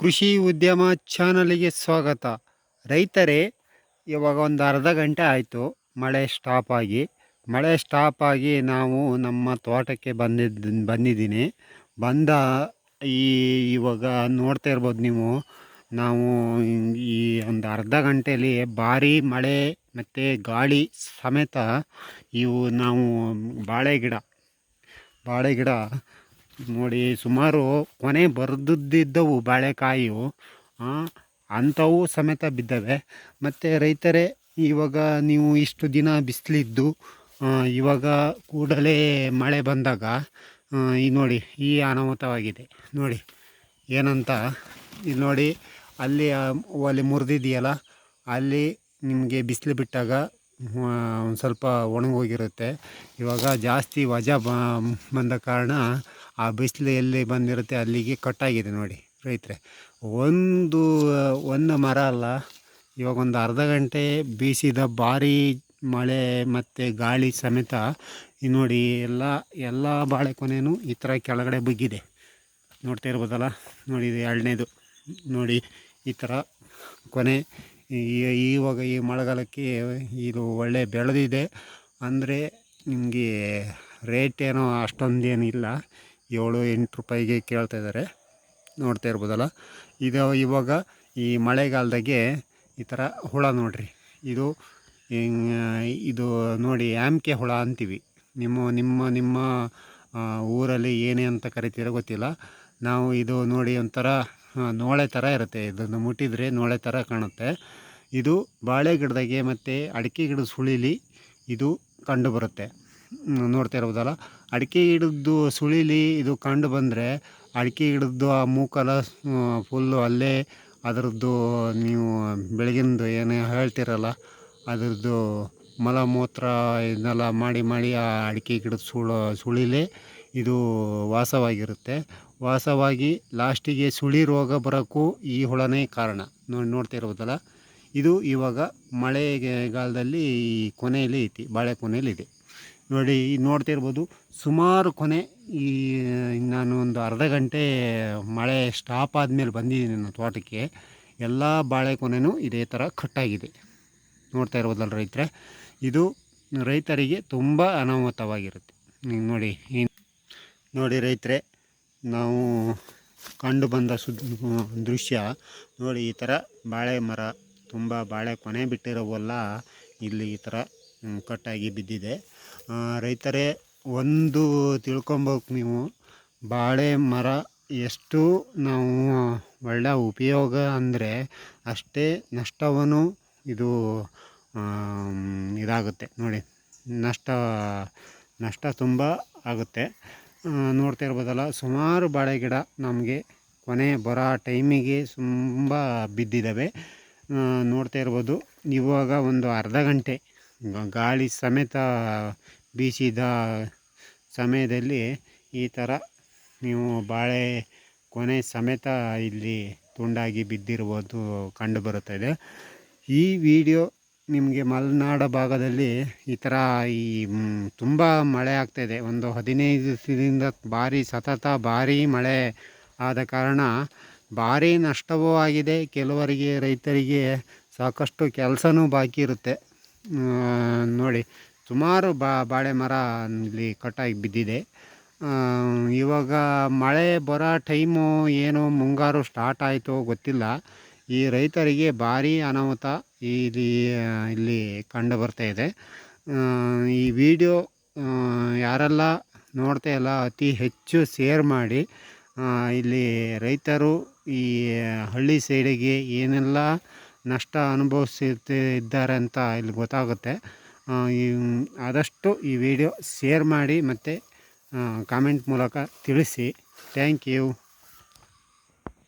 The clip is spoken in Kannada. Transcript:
ಕೃಷಿ ಉದ್ಯಮ ಚಾನಲಿಗೆ ಸ್ವಾಗತ. ರೈತರೇ, ಇವಾಗ ಒಂದು ಅರ್ಧ ಗಂಟೆ ಆಯಿತು. ಮಳೆ ಸ್ಟಾಪ್ ಆಗಿ. ಮಳೆ ಸ್ಟಾಪ್ ಆಗಿ ನಾವು ನಮ್ಮ ತೋಟಕ್ಕೆ ಬಂದಿದ್ದ ಬಂದಿದ್ದೀನಿ. ಬಂದ ಈ, ಇವಾಗ ನೋಡ್ತಾ ಇರ್ಬೋದು ನೀವು. ನಾವು ಈ ಒಂದು ಅರ್ಧ ಗಂಟೆಯಲ್ಲಿ ಭಾರಿ ಮಳೆ ಮತ್ತು ಗಾಳಿ ಸಮೇತ ಇವು ನಾವು ಬಾಳೆ ಗಿಡ ಬಾಳೆ ಗಿಡ ನೋಡಿ, ಸುಮಾರು ಕೊನೆ ಬರೆದಿದ್ದವು ಬಾಳೆಕಾಯಿಯು. ಅಂಥವು ಸಮೇತ ಬಿದ್ದವೆ. ಮತ್ತು ರೈತರೇ, ಇವಾಗ ನೀವು ಇಷ್ಟು ದಿನ ಬಿಸಿಲಿದ್ದು ಇವಾಗ ಕೂಡಲೇ ಮಳೆ ಬಂದಾಗ ಈ ನೋಡಿ, ಈ ಅನಾಹುತವಾಗಿದೆ. ನೋಡಿ, ಏನಂತ ಇಲ್ಲಿ ನೋಡಿ, ಅಲ್ಲಿ ಅಲ್ಲಿ ಮುರಿದಿದೆಯಲ್ಲ, ಅಲ್ಲಿ ನಿಮಗೆ ಬಿಸಿಲು ಬಿಟ್ಟಾಗ ಒಂದು ಸ್ವಲ್ಪ ಒಣಗೋಗಿರುತ್ತೆ. ಇವಾಗ ಜಾಸ್ತಿ ವಜಾ ಬಂದ ಕಾರಣ ಆ ಬಿಸಿಲು ಎಲ್ಲಿ ಬಂದಿರುತ್ತೆ ಅಲ್ಲಿಗೆ ಕಟ್ಟಾಗಿದೆ ನೋಡಿ ರೈತರೆ. ಒಂದು ಒಂದು ಮರ ಅಲ್ಲ, ಇವಾಗ ಒಂದು ಅರ್ಧ ಗಂಟೆ ಬೀಸಿದ ಭಾರಿ ಮಳೆ ಮತ್ತು ಗಾಳಿ ಸಮೇತ ನೋಡಿ ಎಲ್ಲ ಎಲ್ಲ ಬಾಳೆ ಕೊನೆಯೂ ಈ ಥರ ಕೆಳಗಡೆ ಬಗ್ಗಿದೆ ನೋಡ್ತಾ ಇರ್ಬೋದಲ್ಲ, ನೋಡಿ ಇದು ಎರಡನೇದು. ನೋಡಿ ಈ ಥರ ಕೊನೆ ಇವಾಗ ಈ ಮಳೆಗಾಲಕ್ಕೆ ಇದು ಒಳ್ಳೆ ಬೆಳೆದಿದೆ. ಅಂದರೆ ನಿಮಗೆ ರೇಟ್ ಏನೋ ಅಷ್ಟೊಂದೇನಿಲ್ಲ. ಏಳು ಎಂಟು ರೂಪಾಯಿಗೆ ಕೇಳ್ತಾ ಇದ್ದಾರೆ ನೋಡ್ತಾ ಇರ್ಬೋದಲ್ಲ. ಇದು ಇವಾಗ ಈ ಮಳೆಗಾಲದಾಗೆ ಈ ಥರ ಹುಳ ನೋಡ್ರಿ. ಇದು ಇದು ನೋಡಿ ಆಮ್ಕೆ ಹುಳ ಅಂತೀವಿ. ನಿಮ್ಮ ನಿಮ್ಮ ನಿಮ್ಮ ಊರಲ್ಲಿ ಏನೇ ಅಂತ ಕರಿತೀರೋ ಗೊತ್ತಿಲ್ಲ. ನಾವು ಇದು ನೋಡಿ ಒಂಥರ ನೋಳೆ ಥರ ಇರುತ್ತೆ. ಇದನ್ನು ಮುಟ್ಟಿದರೆ ನೋಳೆ ಥರ ಕಾಣುತ್ತೆ. ಇದು ಬಾಳೆ ಗಿಡದಾಗೆ ಮತ್ತು ಅಡಿಕೆ ಗಿಡದ ಸುಳಿಲಿ ಇದು ಕಂಡು ಬರುತ್ತೆ. ಹ್ಮ್, ನೋಡ್ತಾ ಇರ್ಬೋದಲ್ಲ ಅಡಿಕೆ ಗಿಡದ್ದು ಸುಳಿಲಿ ಇದು ಕಂಡು ಬಂದರೆ ಅಡಿಕೆ ಗಿಡದ್ದು ಆ ಮೂಕಲ ಫುಲ್ಲು ಅಲ್ಲೇ ಅದರದ್ದು ನೀವು ಬೆಳಗಿಂದು ಏನು ಹೇಳ್ತಿರಲ್ಲ, ಅದರದ್ದು ಮಲ ಮೂತ್ರ ಇದನ್ನೆಲ್ಲ ಮಾಡಿ ಮಾಡಿ ಆ ಅಡಿಕೆ ಗಿಡದ ಸುಳ, ಸುಳಿಲಿ ಇದು ವಾಸವಾಗಿರುತ್ತೆ. ವಾಸವಾಗಿ ಲಾಸ್ಟಿಗೆ ಸುಳಿ ರೋಗ ಬರೋಕ್ಕೂ ಈ ಹುಳನೇ ಕಾರಣ. ನೋಡಿ, ನೋಡ್ತಾ ಇರ್ಬೋದಲ್ಲ ಇದು ಇವಾಗ ಮಳೆಗಾಲದಲ್ಲಿ ಈ ಕೊನೆಯಲ್ಲಿ ಐತಿ, ಬಾಳೆ ಕೊನೆಯಲ್ಲಿ ಇದೆ. ನೋಡಿ ನೋಡ್ತಾ ಇರ್ಬೋದು, ಸುಮಾರು ಕೊನೆ ಈ, ನಾನು ಒಂದು ಅರ್ಧ ಗಂಟೆ ಮಳೆ ಸ್ಟಾಪ್ ಆದಮೇಲೆ ಬಂದಿದ್ದೀನಿ ನನ್ನ ತೋಟಕ್ಕೆ. ಎಲ್ಲ ಬಾಳೆ ಕೊನೆನೂ ಇದೇ ಥರ ಕಟ್ಟಾಗಿದೆ. ನೋಡ್ತಾ ಇರ್ಬೋದಲ್ಲ ರೈತರೆ, ಇದು ರೈತರಿಗೆ ತುಂಬ ಅನಾಹುತವಾಗಿರುತ್ತೆ. ನೀವು ನೋಡಿ ನೋಡಿ ರೈತರೆ, ನಾವು ಕಂಡು ಬಂದ ದೃಶ್ಯ, ನೋಡಿ, ಈ ಥರ ಬಾಳೆ ಮರ, ತುಂಬ ಬಾಳೆ ಕೊನೆ ಬಿಟ್ಟಿರೋವಲ್ಲ, ಇಲ್ಲಿ ಈ ಥರ ಕಟ್ಟಾಗಿ ಬಿದ್ದಿದೆ. ರೈತರೇ, ಒಂದು ತಿಳ್ಕೊಬೇಕು ನೀವು. ಬಾಳೆ ಮರ ಎಷ್ಟು ನಾವು ಒಳ್ಳೆಯ ಉಪಯೋಗ ಅಂದರೆ ಅಷ್ಟೇ ನಷ್ಟವನ್ನು ಇದು ಇದಾಗುತ್ತೆ. ನೋಡಿ, ನಷ್ಟ ನಷ್ಟ ತುಂಬ ಆಗುತ್ತೆ. ನೋಡ್ತಾ ಇರ್ಬೋದಲ್ಲ, ಸುಮಾರು ಬಾಳೆ ಗಿಡ ನಮಗೆ ಕೊನೆ ಬರೋ ಟೈಮಿಗೆ ತುಂಬ ಬಿದ್ದಿದ್ದಾವೆ ನೋಡ್ತಾ ಇರ್ಬೋದು, ಇವಾಗ ಒಂದು ಅರ್ಧ ಗಂಟೆ ಗಾಳಿ ಸಮೇತ ಬೀಸಿದ ಸಮಯದಲ್ಲಿ ಈ ಥರ ನೀವು ಬಾಳೆ ಕೊನೆ ಸಮೇತ ಇಲ್ಲಿ ತುಂಡಾಗಿ ಬಿದ್ದಿರುವುದು ಕಂಡು ಬರುತ್ತದೆ ಈ ವಿಡಿಯೋ ನಿಮಗೆ ಮಲೆನಾಡ ಭಾಗದಲ್ಲಿ ಈ ಥರ ಈ ತುಂಬ ಮಳೆ ಆಗ್ತಾಯಿದೆ ಒಂದು ಹದಿನೈದು ದಿವಸದಿಂದ ಭಾರಿ ಸತತ ಭಾರಿ ಮಳೆ ಆದ ಕಾರಣ ಭಾರಿ ನಷ್ಟವೂ ಆಗಿದೆ. ಕೆಲವರಿಗೆ, ರೈತರಿಗೆ ಸಾಕಷ್ಟು ಕೆಲಸನೂ ಬಾಕಿ ಇರುತ್ತೆ. ನೋಡಿ, ಸುಮಾರು ಬಾ, ಬಾಳೆ ಮರ ಇಲ್ಲಿ ಕಟ್ಟಾಗಿ ಬಿದ್ದಿದೆ. ಇವಾಗ ಮಳೆ ಬರೋ ಟೈಮು ಏನು, ಮುಂಗಾರು ಸ್ಟಾರ್ಟ್ ಆಯಿತು ಗೊತ್ತಿಲ್ಲ. ಈ ರೈತರಿಗೆ ಭಾರಿ ಅನಾಹುತ ಇಲ್ಲಿ ಇಲ್ಲಿ ಕಂಡು ಬರ್ತಾ ಇದೆ. ಈ ವಿಡಿಯೋ ಯಾರೆಲ್ಲ ನೋಡ್ತಾ ಇಲ್ಲ, ಅತಿ ಹೆಚ್ಚು ಶೇರ್ ಮಾಡಿ ಇಲ್ಲಿ ರೈತರು ಈ ಹಳ್ಳಿ ಸೈಡಿಗೆ ಏನೆಲ್ಲ ನಷ್ಟ ಅನುಭವಿಸುತ್ತಿದ್ದಾರೆ ಅಂತ ಇಲ್ಲಿ ಗೊತ್ತಾಗುತ್ತೆ. ಈ, ಆದಷ್ಟು ಈ ವಿಡಿಯೋ ಶೇರ್ ಮಾಡಿ ಮತ್ತು ಕಾಮೆಂಟ್ ಮೂಲಕ ತಿಳಿಸಿ. Thank you.